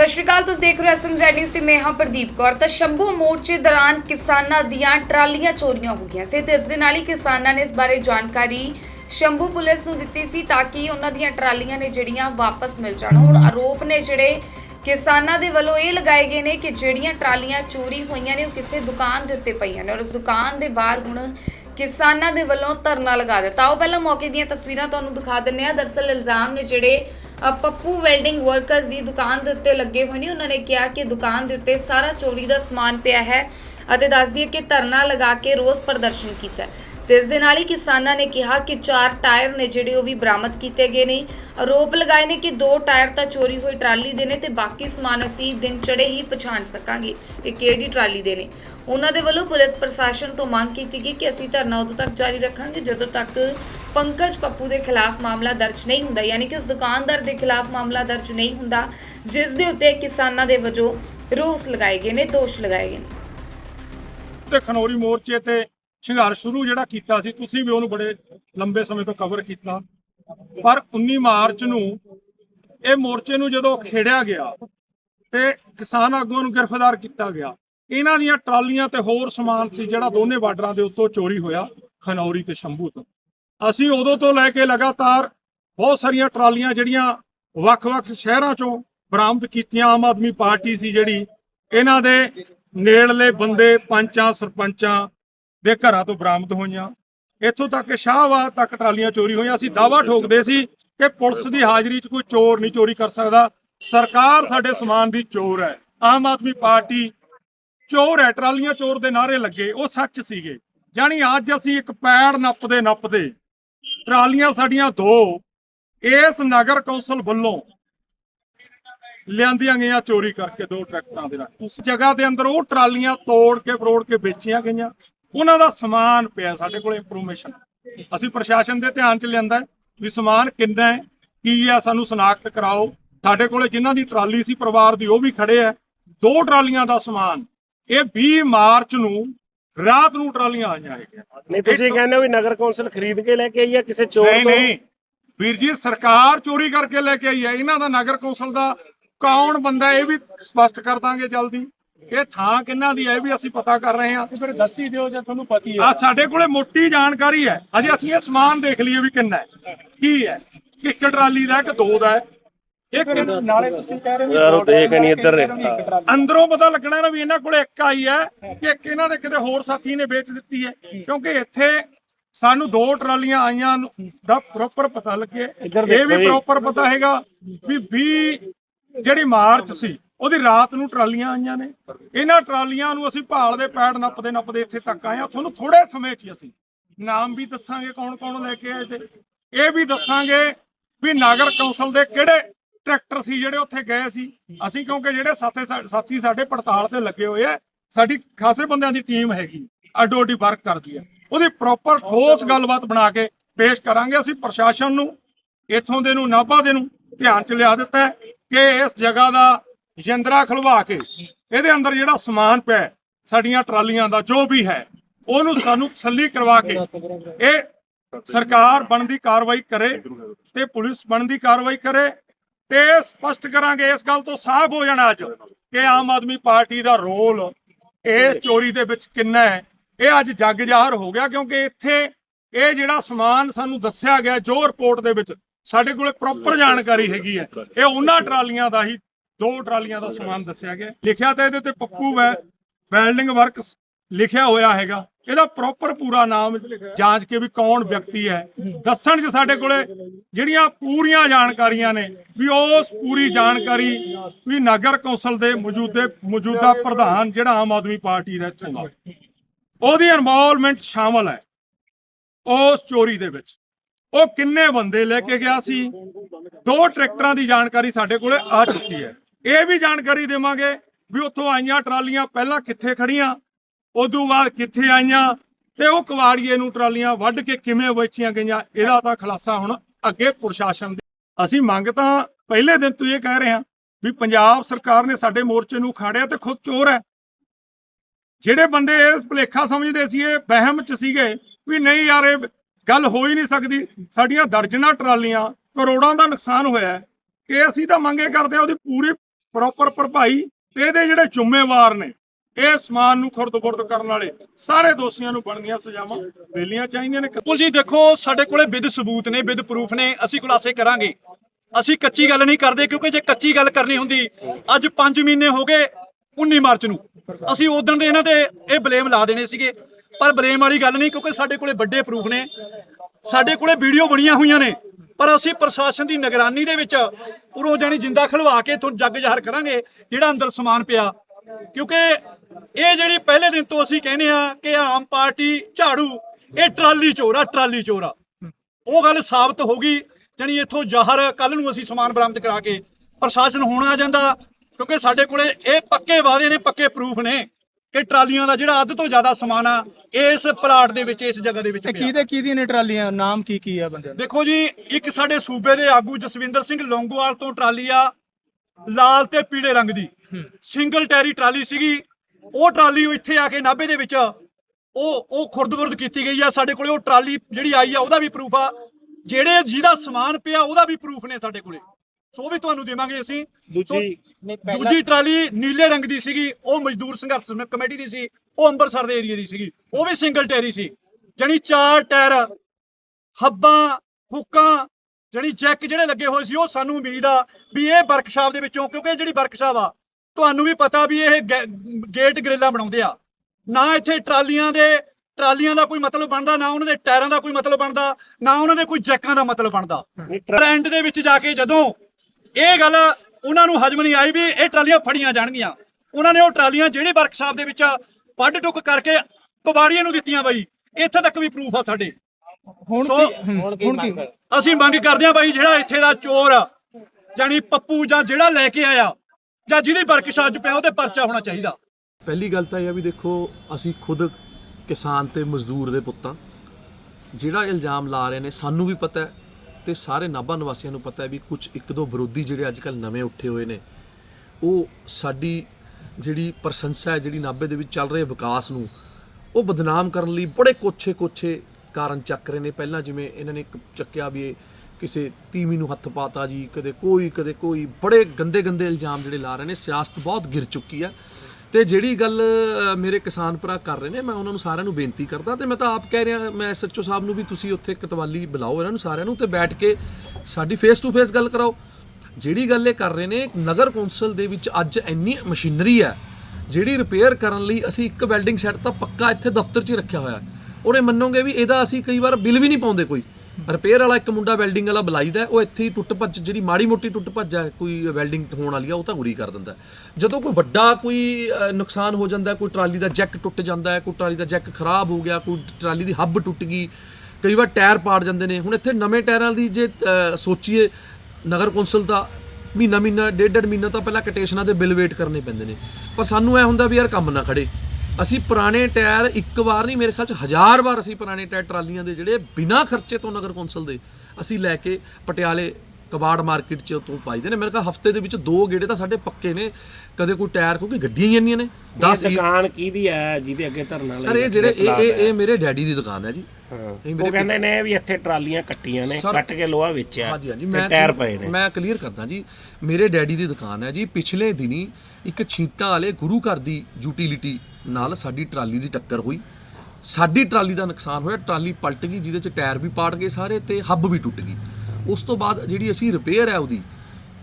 ਸਤਿ ਸ਼੍ਰੀ ਅਕਾਲ, ਤੁਸੀਂ ਦੇਖ ਰਹੇ ਹੋ ਐਸਐਮ ਨਿਊਜ਼ ਤੇ ਮੈਂ ਹਾਂ ਪ੍ਰਦੀਪ ਕੌਰ। ਤਾਂ ਸ਼ੰਭੂ ਮੋਰਚੇ ਦੌਰਾਨ ਕਿਸਾਨਾਂ ਦੀਆਂ ਟਰਾਲੀਆਂ ਚੋਰੀਆਂ ਹੋ ਗਈਆਂ ਸੀ ਤੇ ਇਸ ਦੇ ਨਾਲ ਹੀ ਕਿਸਾਨਾਂ ਨੇ ਇਸ ਬਾਰੇ ਜਾਣਕਾਰੀ ਸ਼ੰਭੂ ਪੁਲਿਸ ਨੂੰ ਦਿੱਤੀ ਸੀ ਤਾਂ ਕਿ ਉਹਨਾਂ ਦੀਆਂ ਟਰਾਲੀਆਂ ਨੇ ਜਿਹੜੀਆਂ ਵਾਪਸ ਮਿਲ ਜਾਣ। ਹੁਣ ਆਰੋਪ ਨੇ ਜਿਹੜੇ ਕਿਸਾਨਾਂ ਦੇ ਵੱਲੋਂ ਇਹ ਲਗਾਏ ਗਏ ਨੇ ਕਿ ਜਿਹੜੀਆਂ ਟਰਾਲੀਆਂ ਚੋਰੀ ਹੋਈਆਂ ਨੇ ਉਹ ਕਿਸੇ ਦੁਕਾਨ ਦੇ ਉੱਤੇ ਪਈਆਂ ਨੇ ਔਰ ਉਸ ਦੁਕਾਨ ਦੇ ਬਾਹਰ ਹੁਣ ਕਿਸਾਨਾਂ ਦੇ ਵੱਲੋਂ ਧਰਨਾ ਲਗਾ ਦਿੱਤਾ। ਉਹ ਪਹਿਲਾਂ ਮੌਕੇ ਦੀਆਂ ਤਸਵੀਰਾਂ ਤੁਹਾਨੂੰ ਦਿਖਾ ਦਿੰਨੇ ਆ ਦਰਸਲ ਇਲਜ਼ਾਮ ਨੇ ਜਿਹੜੇ ਪੱਪੂ ਵੈਲਡਿੰਗ ਵਰਕਰਸ ਦੀ ਦੁਕਾਨ ਦੇ ਉੱਤੇ ਲੱਗੇ ਹੋਏ ਨੇ। ਉਹਨਾਂ ਨੇ ਕਿਹਾ ਕਿ ਦੁਕਾਨ ਦੇ ਉੱਤੇ ਸਾਰਾ ਚੋਰੀ ਦਾ ਸਮਾਨ ਪਿਆ ਹੈ ਅਤੇ ਦੱਸ ਦਈਏ ਕਿ ਧਰਨਾ ਲਗਾ ਕੇ ਰੋਸ ਪ੍ਰਦਰਸ਼ਨ ਕੀਤਾ ਤੇ ਇਸ ਦੇ ਨਾਲ ਹੀ ਕਿਸਾਨਾਂ ਨੇ ਕਿਹਾ ਕਿ ਚਾਰ ਟਾਇਰ ਨੇ ਜਿਹੜੇ ਉਹ ਵੀ ਬਰਾਮਦ ਕੀਤੇ ਗਏ ਨੇ। ਆਰੋਪ ਲਗਾਏ ਨੇ ਕਿ ਦੋ ਟਾਇਰ ਤਾਂ ਚੋਰੀ ਹੋਈ ਟਰਾਲੀ ਦੇ ਨੇ ਤੇ ਬਾਕੀ ਸਮਾਨ ਅਸੀਂ ਦਿਨ ਚੜੇ ਹੀ ਪਛਾਣ ਸਕਾਂਗੇ ਕਿ ਕਿਹੜੀ ਟਰਾਲੀ ਦੇ ਨੇ। ਉਹਨਾਂ ਦੇ ਵੱਲੋਂ ਪੁਲਿਸ ਪ੍ਰਸ਼ਾਸਨ ਤੋਂ ਮੰਗ ਕੀਤੀ ਗਈ ਕਿ ਅਸੀਂ ਧਰਨਾ ਉਦੋਂ ਤੱਕ ਜਾਰੀ ਰੱਖਾਂਗੇ ਜਦੋਂ ਤੱਕ ਪੰਕਜ ਪੱਪੂ ਦੇ ਖਿਲਾਫ ਮਾਮਲਾ ਦਰਜ ਨਹੀਂ ਹੁੰਦਾ, ਯਾਨੀ ਕਿ ਉਸ ਦੁਕਾਨਦਾਰ ਦੇ ਖਿਲਾਫ ਮਾਮਲਾ ਦਰਜ ਨਹੀਂ ਹੁੰਦਾ, ਜਿਸ ਦੇ ਉੱਤੇ ਕਿਸਾਨਾਂ ਦੇ ਵਜੋਂ ਰੋਸ ਲਗਾਏ ਗਏ ਨੇ, ਦੋਸ਼ ਲਗਾਏ ਗਏ ਨੇ। ਤੇ ਖਨੌਰੀ ਮੋਰਚੇ ਤੇ ਸੰਘਰਸ਼ ਸ਼ੁਰੂ ਜਿਹੜਾ ਕੀਤਾ ਸੀ, ਤੁਸੀਂ ਵੀ ਉਹਨੂੰ ਬੜੇ ਲੰਬੇ ਸਮੇਂ ਤੋਂ ਕਵਰ ਕੀਤਾ। ਪਰ 19 ਮਾਰਚ ਨੂੰ ਇਹ ਮੋਰਚੇ ਨੂੰ ਜਦੋਂ ਖੇੜਿਆ ਗਿਆ ਤੇ ਕਿਸਾਨ ਆਗੂਆਂ ਨੂੰ ਗ੍ਰਿਫਤਾਰ ਕੀਤਾ ਗਿਆ, ਇਹਨਾਂ ਦੀਆਂ ਟਰਾਲੀਆਂ ਤੇ ਹੋਰ ਸਮਾਨ ਸੀ ਜਿਹੜਾ ਦੋਨੇ ਬਾਰਡਰਾਂ ਦੇ ਉੱਤੋਂ ਚੋਰੀ ਹੋਇਆ, ਖਨੌਰੀ ਤੇ ਸ਼ੰਭੂ ਤੋਂ। ਅਸੀਂ ਉਦੋਂ ਤੋਂ ਲੈ ਕੇ ਲਗਾਤਾਰ ਬਹੁਤ ਸਾਰੀਆਂ ਟਰਾਲੀਆਂ ਜਿਹੜੀਆਂ ਵੱਖ-ਵੱਖ ਸ਼ਹਿਰਾਂ ਚੋਂ ਬਰਾਮਦ ਕੀਤੀਆਂ, ਆਮ ਆਦਮੀ ਪਾਰਟੀ ਸੀ ਜਿਹੜੀ, ਇਹਨਾਂ ਦੇ ਨੇੜਲੇ ਬੰਦੇ, ਪੰਚਾਂ, ਸਰਪੰਚਾਂ ਦੇ ਘਰਾਂ ਤੋਂ ਬਰਾਮਦ ਹੋਈਆਂ। ਇੱਥੋਂ ਤੱਕ ਕਿ ਸ਼ਾਹਬਾਦ ਤੱਕ ਟਰਾਲੀਆਂ ਚੋਰੀ ਹੋਈਆਂ। ਅਸੀਂ ਦਾਵਾ ਠੋਕਦੇ ਸੀ ਕਿ ਪੁਲਿਸ ਦੀ ਹਾਜ਼ਰੀ 'ਚ ਕੋਈ ਚੋਰ ਨਹੀਂ ਚੋਰੀ ਕਰ ਸਕਦਾ। ਸਰਕਾਰ ਸਾਡੇ ਸਮਾਨ ਦੀ ਚੋਰ ਹੈ। ਆਮ ਆਦਮੀ ਪਾਰਟੀ ਚੋਰ ਹੈ। ਟਰਾਲੀਆਂ ਚੋਰ ਦੇ ਨਾਰੇ ਲੱਗੇ। ਉਹ ਸੱਚ ਸੀਗੇ। ਜਾਣੀ ਅੱਜ ਅਸੀਂ ਇੱਕ ਪੈੜ ਨੱਪਦੇ ਨੱਪਦੇ ਟਰਾਲੀਆਂ ਸਾਡੀਆਂ ਦੋ। ਇਸ ਨਗਰ ਕੌਂਸਲ ਵੱਲੋਂ ਲਿਆਂਦੀਆਂ ਗਈਆਂ ਚੋਰੀ ਕਰਕੇ ਦੋ ਟਰੈਕਟਰਾਂ ਦੇ ਨਾਲ। ਉਸ ਜਗ੍ਹਾ ਦੇ ਅੰਦਰ ਉਹ ਟਰਾਲੀਆਂ ਤੋੜ ਕੇ, ਫਰੋੜ ਕੇ ਵੇਚੀਆਂ ਗਈਆਂ। ਉਹਨਾਂ ਦਾ ਸਮਾਨ ਪਿਆ ਸਾਡੇ ਕੋਲ ਇਨਫੋਰਮੇਸ਼ਨ ਅਸੀਂ ਪ੍ਰਸ਼ਾਸਨ ਦੇ ਧਿਆਨ ਚ ਲਿਆਂਦਾ ਹੈ ਵੀ ਸਮਾਨ ਕਿੰਨਾ ਹੈ ਕੀ ਆ ਸਾਨੂੰ ਸਨਾਖਤ ਕਰਾਓ। ਸਾਡੇ ਕੋਲੇ ਜਿਨ੍ਹਾਂ ਦੀ ਟਰਾਲੀ ਸੀ ਪਰਿਵਾਰ ਦੀ ਉਹ ਵੀ ਖੜੇ ਆ ਦੋ ਟਰਾਲੀਆਂ ਦਾ ਸਮਾਨ। ਇਹ 20 ਮਾਰਚ ਨੂੰ ਰਾਤ ਨੂੰ ਟਰਾਲੀਆਂ ਆਈਆਂ ਹੈਗੀਆਂ। ਨਹੀਂ ਤੁਸੀਂ ਕਹਿੰਦੇ ਹੋ ਵੀ ਨਗਰ ਕੌਂਸਲ ਖਰੀਦ ਕੇ ਲੈ ਕੇ ਆਈ ਹੈ ਕਿਸੇ ਚੋਰ ਨਹੀਂ ਤੋਂ? ਨਹੀਂ। ਵੀਰ ਜੀ ਸਰਕਾਰ ਚੋਰੀ ਕਰਕੇ ਲੈ ਕੇ ਆਈ ਹੈ। ਇਹਨਾਂ ਦਾ ਨਗਰ ਕੌਂਸਲ ਦਾ ਕੌਣ ਬੰਦਾ ਇਹ ਵੀ ਸਪਸ਼ਟ ਕਰ ਦਾਂਗੇ ਜਲਦੀ। ਇਹ ਥਾਂ ਕਿੰਨਾ ਦੀ ਹੈ ਇਹ ਵੀ ਅਸੀਂ ਪਤਾ ਕਰ ਰਹੇ ਹਾਂ। ਫਿਰ ਦੱਸ ਹੀ ਦਿਓ ਜੇ ਤੁਹਾਨੂੰ ਪਤੀ ਆ ਸਾਡੇ ਕੋਲੇ ਮੋਟੀ ਜਾਣਕਾਰੀ ਹੈ। ਅਜੇ ਅਸੀਂ ਇਹ ਸਮਾਨ ਦੇਖ ਲਈਏ ਵੀ ਕਿੰਨਾ ਹੈ। ਕੀ ਹੈ? ਕਿ ਇੱਕ ਟਰਾਲੀ ਦਾ ਕਿ ਦੋ ਦਾ ਹੈ। ਇਹ ਕਿੰਨਾ- ਨਾਲੇ ਤੁਸੀਂ ਕਹਿ ਰਹੇ ਹੋ ਯਾਰ ਉਹ ਦੇਖ ਨਹੀਂ ਇੱਧਰ। ਅੰਦਰੋਂ ਪਤਾ ਲੱਗਣਾ ਨਾ ਵੀ ਇਹਨਾਂ ਕੋਲੇ ਇੱਕ ਆਈ ਹੈ ਕਿ ਇੱਕ ਇਹਨਾਂ ਦੇ ਕਿਤੇ ਹੋਰ ਸਾਥੀ ਨੇ ਵੇਚ ਦਿੱਤੀ ਹੈ। ਕਿਉਂਕਿ ਇੱਥੇ ਸਾਨੂੰ ਦੋ ਟਰਾਲੀਆਂ ਆਈਆਂ ਦਾ ਪ੍ਰੋਪਰ ਪਤਾ ਲੱਗੇ। ਇਹ ਵੀ। ਪ੍ਰੋਪਰ ਪਤਾ ਹੈਗਾ ਵੀ 20 ਜਿਹੜੀ ਮਾਰਚ ਸੀ ਉਹਦੀ ਰਾਤ ਨੂੰ ਟਰਾਲੀਆਂ ਆਈਆਂ ਨੇ। ਇਹਨਾਂ ਟਰਾਲੀਆਂ ਨੂੰ ਅਸੀਂ ਭਾਲ ਦੇ ਪੈੜ ਨੱਪਦੇ ਨੱਪਦੇ ਇੱਥੇ ਤੱਕ ਆਏ ਆ ਤੁਹਾਨੂੰ ਥੋੜੇ ਸਮੇਂ 'ਚ ਹੀ ਅਸੀਂ ਨਾਮ ਵੀ ਦੱਸਾਂਗੇ ਕੌਣ ਕੌਣ ਲੈ ਕੇ ਆਏ ਤੇ। ਇਹ ਵੀ ਦੱਸਾਂਗੇ ਵੀ ਨਗਰ ਕੌਂਸਲ ਦੇ ਕਿਹੜੇ ਟਰੈਕਟਰ ਸੀ ਜਿਹੜੇ ਉੱਥੇ ਗਏ ਸੀ। ਅਸੀਂ ਕਿਉਂਕਿ ਜਿਹੜੇ ਸਾਥੇ ਸਾ- ਸਾਥੀ ਸਾਡੇ ਪੜਤਾਲ ਤੇ ਲੱਗੇ ਹੋਏ ਆ, ਸਾਡੀ ਖਾਸੇ ਬੰਦਿਆਂ ਦੀ ਟੀਮ ਹੈਗੀ, ਅੱਡੋ ਅੱਡੀ ਵਰਕ ਕਰਦੀ ਹੈ ਉਹਦੀ ਪ੍ਰੋਪਰ ਠੋਸ ਗੱਲਬਾਤ ਬਣਾ ਕੇ ਪੇਸ਼ ਕਰਾਂਗੇ ਅਸੀਂ ਪ੍ਰਸ਼ਾਸਨ ਨੂੰ। ਇੱਥੋਂ ਦੇ ਨੂੰ, ਨਾਭਾ ਦੇ ਨੂੰ ਧਿਆਨ ਚ ਲਿਆ ਦਿੱਤਾ ਕਿ ਇਸ ਜਗ੍ਹਾ ਦਾ ਜਿੰਦਰਾ ਖਲਵਾ ਕੇ ਇਹਦੇ ਅੰਦਰ ਜਿਹੜਾ ਸਮਾਨ ਪਿਆ ਸਾਡੀਆਂ ਟਰਾਲੀਆਂ ਦਾ ਜੋ ਵੀ ਹੈ, ਉਹਨੂੰ ਸਾਨੂੰ ਤਸੱਲੀ ਕਰਵਾ ਕੇ ਇਹ ਸਰਕਾਰ ਬਣਦੀ ਕਾਰਵਾਈ ਕਰੇ ਤੇ ਪੁਲਿਸ ਬਣਦੀ ਕਾਰਵਾਈ ਕਰੇ ਤੇ ਸਪਸ਼ਟ ਕਰਾਂਗੇ ਇਸ ਗੱਲ ਤੋਂ ਸਾਫ਼ ਹੋ ਜਾਣਾ ਅੱਜ ਕਿ ਆਮ ਆਦਮੀ ਪਾਰਟੀ ਦਾ ਰੋਲ ਇਸ ਚੋਰੀ ਦੇ ਵਿੱਚ ਕਿੰਨਾ ਹੈ। ਇਹ ਅੱਜ ਜੱਗ ਜ਼ਾਹਰ ਹੋ ਗਿਆ ਕਿਉਂਕਿ ਇੱਥੇ ਇਹ ਜਿਹੜਾ ਸਮਾਨ ਸਾਨੂੰ ਦੱਸਿਆ ਗਿਆ ਜੋ ਰਿਪੋਰਟ ਦੇ ਵਿੱਚ ਸਾਡੇ ਕੋਲੇ ਪ੍ਰੋਪਰ ਜਾਣਕਾਰੀ ਹੈਗੀ ਹੈ, ਇਹ ਉਹਨਾਂ ਟਰਾਲੀਆਂ ਦਾ ਹੀ ਦੋ ਟਰਾਲੀਆਂ ਦਾ ਸਮਾਨ ਦੱਸਿਆ ਗਿਆ। ਲਿਖਿਆ ਤਾਂ ਇਹਦੇ ਤੇ ਪੱਪੂ ਵੈ, ਵੈਲਡਿੰਗ ਵਰਕਸ ਲਿਖਿਆ ਹੋਇਆ ਹੈਗਾ। ਇਹਦਾ ਪ੍ਰੋਪਰ ਪੂਰਾ ਨਾਮ ਜਾਂਚ ਕੇ ਵੀ ਕੌਣ ਵਿਅਕਤੀ ਹੈ। ਦੱਸਣ 'ਚ ਸਾਡੇ ਕੋਲੇ ਜਿਹੜੀਆਂ ਪੂਰੀਆਂ ਜਾਣਕਾਰੀਆਂ ਨੇ, ਵੀ ਉਸ ਪੂਰੀ ਜਾਣਕਾਰੀ ਵੀ ਨਗਰ ਕੌਂਸਲ ਦੇ ਮੌਜੂਦੇ, ਮੌਜੂਦਾ ਪ੍ਰਧਾਨ ਜਿਹੜਾ ਆਮ ਆਦਮੀ ਪਾਰਟੀ ਦਾ ਇੱਥੇ ਦਾ ਉਹਦੀ ਇਨਵੋਲਵਮੈਂਟ ਸ਼ਾਮਲ ਹੈ ਉਸ ਚੋਰੀ ਦੇ ਵਿੱਚ। ਉਹ ਕਿੰਨੇ ਬੰਦੇ ਲੈ ਕੇ ਗਿਆ ਸੀ? ਦੋ ਟਰੈਕਟਰਾਂ ਦੀ ਜਾਣਕਾਰੀ ਸਾਡੇ ਕੋਲੇ ਆ ਚੁੱਕੀ ਹੈ। ਇਹ ਵੀ ਜਾਣਕਾਰੀ ਦੇਵਾਂਗੇ ਵੀ ਉੱਥੋਂ ਆਈਆਂ ਟਰਾਲੀਆਂ ਪਹਿਲਾਂ ਕਿੱਥੇ ਖੜੀਆਂ ਉਦੋਂ ਬਾਅਦ ਕਿੱਥੇ ਆਈਆਂ ਤੇ ਉਹ ਕਵਾੜੀਏ ਨੂੰ ਟਰਾਲੀਆਂ ਵੱਢ ਕੇ ਕਿਵੇਂ ਵੇਚੀਆਂ ਗਈਆਂ, ਇਹਦਾ ਤਾਂ ਖੁਲਾਸਾ ਹੁਣ ਅੱਗੇ ਪ੍ਰਸ਼ਾਸਨ ਦੀ। ਅਸੀਂ ਮੰਗ ਤਾਂ ਪਹਿਲੇ ਦਿਨ ਤੋਂ ਇਹ ਕਹਿ ਰਹੇ ਹਾਂ ਵੀ ਪੰਜਾਬ ਸਰਕਾਰ ਨੇ ਸਾਡੇ ਮੋਰਚੇ ਨੂੰ ਖਾੜਿਆ ਤੇ ਖੁਦ ਚੋਰ ਹੈ। ਜਿਹੜੇ ਬੰਦੇ ਇਸ ਭੁਲੇਖਾ ਸਮਝਦੇ ਸੀ, ਇਹ ਵਹਿਮ ਚ ਸੀਗੇ ਵੀ ਨਹੀਂ ਯਾਰ, ਇਹ ਗੱਲ ਹੋ ਹੀ ਨਹੀਂ ਸਕਦੀ। ਸਾਡੀਆਂ ਦਰਜਨਾਂ ਟਰਾਲੀਆਂ ਕਰੋੜਾਂ ਦਾ ਨੁਕਸਾਨ ਹੋਇਆ ਇਹ ਅਸੀਂ ਤਾਂ ਮੰਗੇ ਕਰਦੇ ਹਾਂ ਉਹਦੀ ਪੂਰੀ ਪ੍ਰੋਪਰ ਭਰਪਾਈ ਤੇ ਇਹਦੇ ਜਿਹੜੇ ਜ਼ਿੰਮੇਵਾਰ ਨੇ, ਇਹ ਸਮਾਨ ਨੂੰ ਖੁਰਦ-ਬੁਰਦ ਕਰਨ ਵਾਲੇ, ਸਾਰੇ ਦੋਸ਼ੀਆਂ ਨੂੰ ਬਣਦੀਆਂ ਸਜ਼ਾਵਾਂ ਮਿਲਣੀਆਂ ਚਾਹੀਦੀਆਂ ਨੇ। ਬਿਲਕੁਲ ਜੀ, ਦੇਖੋ, ਸਾਡੇ ਕੋਲੇ ਵਿਦ ਸਬੂਤ ਨੇ ਵਿਦ ਪ੍ਰੂਫ ਨੇ, ਅਸੀਂ ਖੁਲਾਸੇ ਕਰਾਂਗੇ। ਅਸੀਂ ਕੱਚੀ ਗੱਲ ਨਹੀਂ ਕਰਦੇ, ਕਿਉਂਕਿ ਜੇ ਕੱਚੀ ਗੱਲ ਕਰਨੀ ਹੁੰਦੀ, ਅੱਜ 5 ਮਹੀਨੇ ਹੋ ਗਏ 19 ਮਾਰਚ ਨੂੰ। ਅਸੀਂ ਉਦੋਂ ਦੇ ਇਹਨਾਂ ਤੇ ਇਹ ਬਲੇਮ ਲਾ ਦੇਣੇ ਸੀਗੇ। ਪਰ ਬਲੇਮ ਵਾਲੀ ਗੱਲ ਨਹੀਂ, ਕਿਉਂਕਿ ਸਾਡੇ ਕੋਲੇ ਵੱਡੇ ਪ੍ਰੂਫ ਨੇ। ਸਾਡੇ ਕੋਲੇ ਵੀਡੀਓ ਬਣੀਆਂ ਹੋਈਆਂ ਨੇ। ਪਰ ਅਸੀਂ ਪ੍ਰਸ਼ਾਸਨ ਦੀ ਨਿਗਰਾਨੀ ਦੇ ਵਿੱਚ ਉਰੋਂ ਜਾਣੀ ਜਿੰਦਾ ਖਲਵਾ ਕੇ ਤੁਹਾਨੂੰ ਜੱਗ ਜ਼ਾਹਰ ਕਰਾਂਗੇ ਜਿਹੜਾ ਅੰਦਰ ਸਮਾਨ ਪਿਆ। ਕਿਉਂਕਿ ਇਹ ਜਿਹੜੀ ਪਹਿਲੇ ਦਿਨ ਤੋਂ ਅਸੀਂ ਕਹਿੰਦੇ ਆ ਕਿ ਆਮ ਪਾਰਟੀ ਝਾੜੂ, ਇਹ ਟਰਾਲੀ ਚੋਰ ਆ, ਟਰਾਲੀ ਚੋਰ ਆ। ਉਹ ਗੱਲ ਸਾਬਤ ਹੋ ਗਈ, ਜਾਣੀ ਇੱਥੋਂ ਜ਼ਾਹਰ ਕੱਲ ਨੂੰ ਅਸੀਂ ਸਮਾਨ ਬਰਾਮਦ ਕਰਾ ਕੇ ਪ੍ਰਸ਼ਾਸਨ ਹੁਣ ਆ ਜਾਂਦਾ, ਕਿਉਂਕਿ ਸਾਡੇ ਕੋਲੇ ਇਹ ਪੱਕੇ ਵਾਅਦੇ ਨੇ, ਪੱਕੇ ਪ੍ਰੂਫ ਨੇ। ਕਿ ਟਰਾਲੀਆਂ ਦਾ ਜਿਹੜਾ ਅੱਧ ਤੋਂ ਜ਼ਿਆਦਾ ਸਮਾਨ ਆ ਇਸ ਪਲਾਟ ਦੇ ਵਿੱਚ ਇਸ ਜਗ੍ਹਾ ਦੇ ਵਿੱਚ ਤੇ ਪਿਆ। ਕਿਹਦੇ ਕਿਹਦੀਆਂ ਨੇ ਟਰਾਲੀਆਂ? ਨਾਮ ਕੀ ਕੀ ਆ ਬੰਦਿਆਂ ਦੇ? ਦੇਖੋ ਜੀ ਇੱਕ ਸਾਡੇ ਸੂਬੇ ਦੇ ਆਗੂ ਜਸਵਿੰਦਰ ਸਿੰਘ ਲੌਂਗੋਵਾਲ ਤੋਂ ਟਰਾਲੀ ਆ ਲਾਲ ਤੇ ਪੀਲੇ ਰੰਗ ਦੀ। ਸਿੰਗਲ ਟੈਰੀ ਟਰਾਲੀ ਸੀਗੀ। ਉਹ ਟਰਾਲੀ ਉਹ ਇੱਥੇ ਆ ਕੇ ਨਾਭੇ ਦੇ ਵਿੱਚ ਉਹ ਉਹ ਖੁਰਦ-ਬੁਰਦ ਕੀਤੀ ਗਈ ਆ। ਸਾਡੇ ਕੋਲੇ ਉਹ ਟਰਾਲੀ ਜਿਹੜੀ ਆਈ ਆ ਉਹਦਾ ਵੀ ਪ੍ਰੂਫ ਆ। ਜਿਹੜੇ ਜਿਹਦਾ ਸਮਾਨ ਪਿਆ ਉਹਦਾ ਵੀ ਪ੍ਰੂਫ ਨੇ ਸਾਡੇ ਕੋਲੇ। ਸੋ ਵੀ ਤੁਹਾਨੂੰ ਦੇਵਾਂਗੇ ਅਸੀਂ। ਦੂਜੀ ਦੂਜੀ ਟਰਾਲੀ ਨੀਲੇ ਰੰਗ ਦੀ ਸੀਗੀ ਉਹ ਮਜ਼ਦੂਰ ਸੰਘਰਸ਼ ਕਮੇਟੀ ਦੀ ਸੀ ਉਹ ਅੰਮ੍ਰਿਤਸਰ ਦੇ ਏਰੀਆ ਦੀ ਸੀਗੀ। ਉਹ ਵੀ ਸਿੰਗਲ ਟੈਰੀ ਸੀ। ਜਾਣੀ ਚਾਰ ਟਾਇਰ ਹੱਬਾਂ ਹੁੱਕਾਂ ਜਾਣੀ ਚੈੱਕ ਜਿਹੜੇ ਲੱਗੇ ਹੋਏ ਸੀ ਉਹ ਸਾਨੂੰ ਉਮੀਦ ਆ ਵੀ ਇਹ ਵਰਕਸ਼ਾਪ ਦੇ ਵਿੱਚੋਂ ਕਿਉਂਕਿ ਇਹ ਜਿਹੜੀ ਵਰਕਸ਼ਾਪ ਆ ਤੁਹਾਨੂੰ ਵੀ ਪਤਾ ਵੀ ਇਹ ਗੈ- ਗੇਟ ਗ੍ਰਿਲਾਂ ਬਣਾਉਂਦੇ ਆ। ਨਾ ਇੱਥੇ ਟਰਾਲੀਆਂ ਦੇ ਟਰਾਲੀਆਂ ਦਾ ਕੋਈ ਮਤਲਬ ਬਣਦਾ ਨਾ ਉਹਨਾਂ ਦੇ ਟਾਇਰਾਂ ਦਾ ਕੋਈ ਮਤਲਬ ਬਣਦਾ ਨਾ ਉਹਨਾਂ ਦੇ ਕੋਈ ਜੈਕਾਂ ਦਾ ਮਤਲਬ ਬਣਦਾ। ਟ੍ਰੈਂਡ ਦੇ ਵਿੱਚ ਜਾ ਕੇ ਜਦੋਂ ਇਹ ਗੱਲ ਉਹਨਾਂ ਨੂੰ ਹਜਮ ਨਹੀਂ ਆਈ ਵੀ ਇਹ ਟਰਾਲੀਆਂ ਫੜੀਆਂ ਜਾਣਗੀਆਂ। ਉਹਨਾਂ ਨੇ ਉਹ ਟਰਾਲੀਆਂ ਜਿਹੜੇ ਵਰਕਸ਼ਾਪ ਦੇ ਵਿੱਚ ਵੱਢ ਟੁੱਕ ਕਰਕੇ ਕਬਾੜੀਆਂ ਨੂੰ ਦਿੱਤੀਆਂ ਬਾਈ। ਇੱਥੇ ਤੱਕ ਵੀ ਪ੍ਰੂਫ ਆ ਸਾਡੇ। ਹੁਣ ਹੁਣ ਕੀ ਅਸੀਂ ਮੰਗ ਕਰਦੇ ਹਾਂ ਬਾਈ ਜਿਹੜਾ ਇੱਥੇ ਦਾ ਚੋਰ ਆ, ਜਾਣੀ ਪੱਪੂ ਜਾਂ ਜਿਹੜਾ ਲੈ ਕੇ ਆਇਆ ਜਾਂ ਜਿਹਦੀ ਵਰਕਸ਼ਾਪ 'ਚ ਪਿਆ ਉਹਦੇ ਪਰਚਾ ਹੋਣਾ ਚਾਹੀਦਾ। ਪਹਿਲੀ ਗੱਲ ਤਾਂ ਇਹ ਆ ਵੀ ਦੇਖੋ ਅਸੀਂ ਖੁਦ ਕਿਸਾਨ ਤੇ ਮਜ਼ਦੂਰ ਦੇ ਪੁੱਤਾਂ। ਜਿਹੜਾ ਇਲਜ਼ਾਮ ਲਾ ਰਹੇ ਨੇ ਸਾਨੂੰ ਵੀ ਪਤਾ ਹੈ ਤੇ ਸਾਰੇ ਨਾਭਾ ਨਿਵਾਸੀਆਂ ਨੂੰ ਪਤਾ ਹੈ ਵੀ ਕੁਝ ਇੱਕ ਦੋ ਵਿਰੋਧੀ ਜਿਹੜੇ ਅੱਜ ਕੱਲ ਨਵੇਂ ਉੱਠੇ ਹੋਏ ਨੇ, ਉਹ ਸਾਡੀ ਜਿਹੜੀ ਪ੍ਰਸ਼ੰਸਾ ਹੈ, ਜਿਹੜੀ ਨਾਭੇ ਦੇ ਵਿੱਚ ਚੱਲ ਰਹੇ ਵਿਕਾਸ ਨੂੰ, ਉਹ ਬਦਨਾਮ ਕਰਨ ਲਈ ਬੜੇ ਕੋਛੇ ਕੋਛੇ ਕਾਰਨ ਚੱਕ ਰਹੇ ਨੇ। ਪਹਿਲਾਂ ਜਿਵੇਂ ਇਹਨਾਂ ਨੇ ਚੱਕਿਆ ਵੀ ਇਹ ਕਿਸੇ ਤੀਵੀ ਨੂੰ ਹੱਥ ਪਾਤਾ ਜੀ, ਕਦੇ ਕੋਈ ਕਦੇ ਕੋਈ, ਬੜੇ ਗੰਦੇ ਗੰਦੇ ਇਲਜ਼ਾਮ ਜਿਹੜੇ ਲਾ ਰਹੇ ਨੇ, ਸਿਆਸਤ ਬਹੁਤ ਗਿਰ ਚੁੱਕੀ ਆ। ਤੇ ਜਿਹੜੀ ਗੱਲ ਮੇਰੇ ਕਿਸਾਨ ਭਰਾ ਕਰ ਰਹੇ ਨੇ, ਮੈਂ ਉਹਨਾਂ ਨੂੰ ਸਾਰਿਆਂ ਨੂੰ ਬੇਨਤੀ ਕਰਦਾ ਤੇ ਮੈਂ ਤਾਂ ਆਪ ਕਹਿ ਰਿਹਾ, ਮੈਂ ਐਸਐਚਓ ਸਾਹਿਬ ਨੂੰ ਵੀ ਤੁਸੀਂ ਉੱਥੇ ਕਤਵਾਲੀ ਬੁਲਾਓ ਇਹਨਾਂ ਨੂੰ ਸਾਰਿਆਂ ਨੂੰ ਤੇ ਬੈਠ ਕੇ ਸਾਡੀ ਫੇਸ ਟੂ ਫੇਸ ਗੱਲ ਕਰਾਓ। ਜਿਹੜੀ ਗੱਲ ਇਹ ਕਰ ਰਹੇ ਨੇ, ਨਗਰ ਕੌਂਸਲ ਦੇ ਵਿੱਚ ਅੱਜ ਇੰਨੀ ਮਸ਼ੀਨਰੀ ਹੈ, ਜਿਹੜੀ ਰਿਪੇਅਰ ਕਰਨ ਲਈ ਅਸੀਂ ਇੱਕ ਵੈਲਡਿੰਗ ਸੈੱਟ ਤਾਂ ਪੱਕਾ ਇੱਥੇ ਦਫ਼ਤਰ 'ਚ ਹੀ ਰੱਖਿਆ ਹੋਇਆ ਔਰ ਇਹ ਮੰਨੋਗੇ ਵੀ ਇਹਦਾ ਅਸੀਂ ਕਈ ਵਾਰ ਬਿੱਲ ਵੀ ਨਹੀਂ ਪਾਉਂਦੇ ਕੋਈ। ਰਿਪੇਅਰ ਵਾਲਾ ਇੱਕ ਮੁੰਡਾ ਵੈਲਡਿੰਗ ਵਾਲਾ ਬੁਲਾਈਦਾ, ਉਹ ਇੱਥੇ ਹੀ ਟੁੱਟ ਭੱਜ, ਜਿਹੜੀ ਮਾੜੀ ਮੋਟੀ ਟੁੱਟ ਭੱਜ ਹੈ ਕੋਈ ਵੈਲਡਿੰਗ ਹੋਣ ਵਾਲੀ ਆ, ਉਹ ਤਾਂ ਉਰੀ ਕਰ ਦਿੰਦਾ। ਜਦੋਂ ਕੋਈ ਵੱਡਾ ਕੋਈ ਨੁਕਸਾਨ ਹੋ ਜਾਂਦਾ, ਕੋਈ ਟਰਾਲੀ ਦਾ ਜੈਕ ਟੁੱਟ ਜਾਂਦਾ ਹੈ ਕੋਈ ਟਰਾਲੀ ਦਾ ਜੈਕ ਖਰਾਬ ਹੋ ਗਿਆ, ਕੋਈ ਟਰਾਲੀ ਦੀ ਹੱਬ ਟੁੱਟ ਗਈ, ਕਈ ਵਾਰ ਟਾਇਰ ਪਾੜ ਜਾਂਦੇ ਨੇ। ਹੁਣ ਇੱਥੇ ਨਵੇਂ ਟਾਇਰਾਂ ਦੀ ਜੇ ਸੋਚੀਏ, ਨਗਰ ਕੌਂਸਲ ਦਾ ਮਹੀਨਾ ਮਹੀਨਾ ਡੇਢ ਡੇਢ ਮਹੀਨਾ ਤਾਂ ਪਹਿਲਾਂ ਕਟੇਸ਼ਨਾਂ ਦੇ ਬਿੱਲ ਵੇਟ ਕਰਨੇ ਪੈਂਦੇ ਨੇ। ਪਰ ਸਾਨੂੰ ਐ ਹੁੰਦਾ ਵੀ ਯਾਰ ਕੰਮ ਨਾ ਖੜੇ। ਅਸੀਂ ਪੁਰਾਣੇ ਟਾਇਰ ਇੱਕ ਵਾਰ ਨਹੀਂ ਮੇਰੇ ਖਿਆਲ ਚ ਹਜ਼ਾਰ ਵਾਰ ਅਸੀਂ ਪੁਰਾਣੇ ਟਾਇਰ ਟਰਾਲੀਆਂ ਦੇ ਜਿਹੜੇ ਬਿਨਾਂ ਖਰਚੇ ਤੋਂ ਨਗਰ ਕੌਂਸਲ ਦੇ ਅਸੀਂ ਲੈ ਕੇ ਪਟਿਆਲੇ ਕਬਾੜ ਮਾਰਕੀਟ ਚ ਤੋਂ ਪਾਈਦੇ ਨੇ। ਮੇਰੇ ਖਿਆਲ ਹਫ਼ਤੇ ਦੇ ਵਿੱਚ ਦੋ ਗੇੜੇ ਤਾਂ ਸਾਡੇ ਪੱਕੇ ਨੇ। ਕਦੇ ਕੋਈ ਟਾਇਰ ਕਿਉਂਕਿ ਗੱਡੀਆਂ ਹੀ ਇੰਨੀਆਂ ਨੇ। 10 ਇਹ ਦੁਕਾਨ ਕਿਹਦੀ ਹੈ ਜਿਹਦੇ ਅੱਗੇ ਧਰਨਾ ਸਰ ਇਹ ਜਿਹੜੇ ਇਹ ਇਹ ਮੇਰੇ ਡੈਡੀ ਦੀ ਦੁਕਾਨ ਹੈ ਜੀ। ਹਾਂ। ਉਹ ਕਹਿੰਦੇ ਨੇ ਵੀ ਇੱਥੇ ਟਰਾਲੀਆਂ ਕੱਟੀਆਂ ਨੇ ਕੱਟ ਕੇ ਲੋਹਾ ਵੇਚਿਆ ਹਾਂਜੀ ਹਾਂਜੀ। ਤੇ ਮੈਂ ਟਾਇਰ ਪਏ ਨੇ। ਮੈਂ ਕਲੀਅਰ ਕਰਦਾ ਜੀ। ਮੇਰੇ ਡੈਡੀ ਦੀ ਦੁਕਾਨ ਹੈ ਜੀ। ਪਿਛਲੇ ਦਿਨੀ ਇੱਕ ਛੀਟਾਂ ਵਾਲੇ ਗੁਰੂ ਘਰ ਦੀ ਯੂਟਿਲਿਟੀ ਨਾਲ ਸਾਡੀ ਟਰਾਲੀ ਦੀ ਟੱਕਰ ਹੋਈ। ਸਾਡੀ ਟਰਾਲੀ ਦਾ ਨੁਕਸਾਨ ਹੋਇਆ। ਟਰਾਲੀ ਪਲਟ ਗਈ ਜਿਹਦੇ ਚ ਟਾਇਰ ਵੀ ਪਾੜ ਗਏ ਸਾਰੇ ਤੇ ਹੱਬ ਵੀ ਟੁੱਟ ਗਈ। ਉਸ ਤੋਂ ਬਾਅਦ ਜਿਹੜੀ ਅਸੀਂ ਰਿਪੇਅਰ ਹੈ ਉਹਦੀ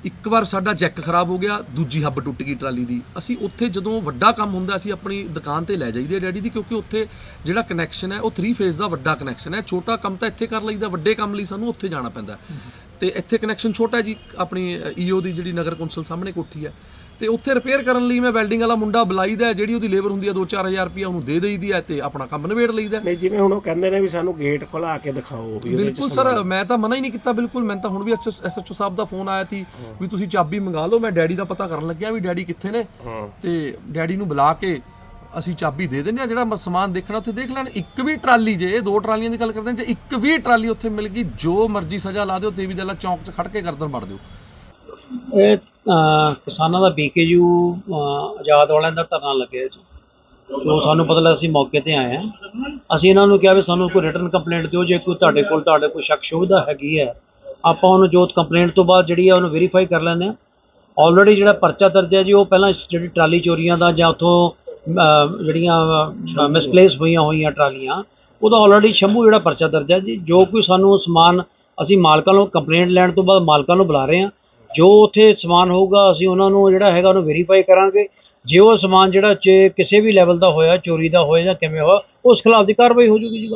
ਇੱਕ ਵਾਰ ਸਾਡਾ ਜੈਕ ਖਰਾਬ ਹੋ ਗਿਆ, ਦੂਜੀ ਹੱਬ ਟੁੱਟ ਗਈ ਟਰਾਲੀ ਦੀ। ਅਸੀਂ ਉੱਥੇ ਜਦੋਂ ਵੱਡਾ ਕੰਮ ਹੁੰਦਾ, ਅਸੀਂ ਆਪਣੀ ਦੁਕਾਨ ਤੇ ਲੈ ਜਾਈਦੇ ਡੈਡੀ ਦੀ, ਕਿਉਂਕਿ ਉੱਥੇ ਜਿਹੜਾ ਕਨੈਕਸ਼ਨ ਹੈ, ਉਹ 3 ਫੇਜ਼ ਦਾ ਵੱਡਾ ਕਨੈਕਸ਼ਨ ਹੈ। ਛੋਟਾ ਕੰਮ ਤਾਂ ਇੱਥੇ ਕਰ ਲਈਦਾ, ਵੱਡੇ ਕੰਮ ਲਈ ਸਾਨੂੰ ਉੱਥੇ ਜਾਣਾ ਪੈਂਦਾ। ਹੈ। ਤੇ ਇੱਥੇ ਕਨੈਕਸ਼ਨ ਛੋਟਾ ਜੀ, ਆਪਣੀ ਈਓ ਦੀ ਜਿਹੜੀ ਨਗਰ ਕੌਂਸਲ ਸਾਹਮਣੇ ਕੋਠੀ ਹੈ। ਤੇ ਉੱਥੇ ਰਿਪੇਅਰ ਕਰਨ ਲਈ ਮੈਂ ਵੈਲਡਿੰਗ ਵਾਲਾ ਮੁੰਡਾ ਬੁਲਾਈਦਾ ਜਿਹੜੀ ਉਹਦੀ ਲੇਬਰ ਹੁੰਦੀ ਹੈ 2-4000 ਰੁਪਇਆ ਉਹਨੂੰ ਦੇ ਦੇਈਦੀ ਹੈ ਤੇ ਆਪਣਾ ਕੰਮ ਨਿਬੇੜ ਲਈਦਾ। ਨਹੀਂ ਜਿਵੇਂ ਹੁਣ ਉਹ ਕਹਿੰਦੇ ਨੇ ਵੀ ਸਾਨੂੰ ਗੇਟ ਖੁਲਾ ਕੇ ਦਿਖਾਓ ਵੀ ਬਿਲਕੁਲ ਸਰ ਮੈਂ ਤਾਂ ਮਨਾ ਹੀ ਨਹੀਂ ਕੀਤਾ ਬਿਲਕੁਲ। ਮੈਂ ਤਾਂ ਹੁਣ ਵੀ ਐਸਐਚਓ ਸਾਹਿਬ ਦਾ ਫੋਨ ਆਇਆ ਸੀ ਵੀ ਤੁਸੀਂ ਚਾਬੀ ਮੰਗਾ ਲਓ ਮੈਂ ਡੈਡੀ ਦਾ ਪਤਾ ਕਰਨ ਲੱਗਿਆ ਵੀ ਡੈਡੀ ਕਿੱਥੇ ਨੇ। ਤੇ ਡੈਡੀ ਨੂੰ ਬੁਲਾ ਕੇ ਅਸੀਂ ਚਾਬੀ ਦੇ ਦਿੰਦੇ ਆ ਜਿਹੜਾ ਸਮਾਨ ਦੇਖਣਾ ਉੱਥੇ ਦੇਖ ਲੈਣ। ਇੱਕ ਵੀ ਟਰਾਲੀ ਜੇ ਇਹ ਦੋ ਟਰਾਲੀਆਂ ਦੀ ਗੱਲ ਕਰਦੇ ਜੇ ਇੱਕ ਵੀ ਟਰਾਲੀ ਉੱਥੇ ਮਿਲ ਗਈ ਜੋ ਮਰਜ਼ੀ ਸਜ਼ਾ ਲਾ ਦਿਓ ਦੇਵੀ ਦਲਾ ਚੌਂਕ 'ਚ ਖੜ ਕੇ ਗਰਦਨ ਵੜ ਦਿਓ ਇਹ ਕਿਸਾਨਾਂ ਦਾ ਬੀਕੇਯੂ ਆਜ਼ਾਦ ਵਾਲਿਆਂ ਦਾ ਧਰਨਾ ਲੱਗਿਆ ਜੀ। ਜੋ ਸਾਨੂੰ ਪਤਾ ਲੱਗਾ ਅਸੀਂ ਮੌਕੇ ਤੇ ਆਏ ਹਾਂ। ਅਸੀਂ ਇਹਨਾਂ ਨੂੰ ਕਿਹਾ ਵੀ ਸਾਨੂੰ ਕੋਈ ਰਿਟਰਨ ਕੰਪਲੇਂਟ ਦਿਓ, ਜੇ ਕੋਈ ਤੁਹਾਡੇ ਕੋਲ, ਤੁਹਾਡੇ ਕੋਈ ਸ਼ੱਕ ਸ਼ੁਬਦਾ ਹੈਗੀ ਹੈ, ਆਪਾਂ ਉਹਨੂੰ ਜੋ ਕੰਪਲੇਂਟ ਤੋਂ ਬਾਅਦ ਜਿਹੜੀ ਹੈ ਉਹਨੂੰ ਵੈਰੀਫਾਈ ਕਰ ਲੈਂਦੇ ਹਾਂ। ਆਲਰੇਡੀ ਜਿਹੜਾ ਪਰਚਾ ਦਰਜ ਹੈ ਜੀ, ਉਹ ਪਹਿਲਾਂ ਜਿਹੜੀ ਟਰਾਲੀ ਚੋਰੀਆਂ ਦਾ ਜਾਂ ਉੱਥੋਂ ਜਿਹੜੀਆਂ ਮਿਸਪਲੇਸ ਹੋਈਆਂ ਹੋਈਆਂ ਟਰਾਲੀਆਂ, ਉਹਦਾ ਆਲਰੇਡੀ ਸ਼ੰਭੂ ਜਿਹੜਾ ਪਰਚਾ ਦਰਜ ਹੈ ਜੀ। ਜੋ ਕੋਈ ਸਾਨੂੰ ਸਮਾਨ, ਅਸੀਂ ਮਾਲਕਾਂ ਨੂੰ ਕੰਪਲੇਂਟ ਲੈਣ ਤੋਂ ਬਾਅਦ ਮਾਲਕਾਂ ਨੂੰ ਬੁਲਾ ਰਹੇ ਹਾਂ। ਜੋ ਉੱਥੇ ਸਮਾਨ ਹੋਊਗਾ, ਅਸੀਂ ਉਹਨਾਂ ਨੂੰ ਜਿਹੜਾ ਹੈਗਾ ਉਹਨੂੰ ਵੈਰੀਫਾਈ ਕਰਾਂਗੇ। ਜੇ ਉਹ ਸਮਾਨ ਜਿਹੜਾ ਚ ਕਿਸੇ ਵੀ ਲੈਵਲ ਦਾ ਹੋਇਆ, ਚੋਰੀ ਦਾ ਹੋਇਆ ਜਾਂ ਕਿਵੇਂ ਹੋਇਆ, ਉਸ ਖਿਲਾਫ ਦੀ ਕਾਰਵਾਈ ਹੋ ਜੂਗੀ ਜੀ।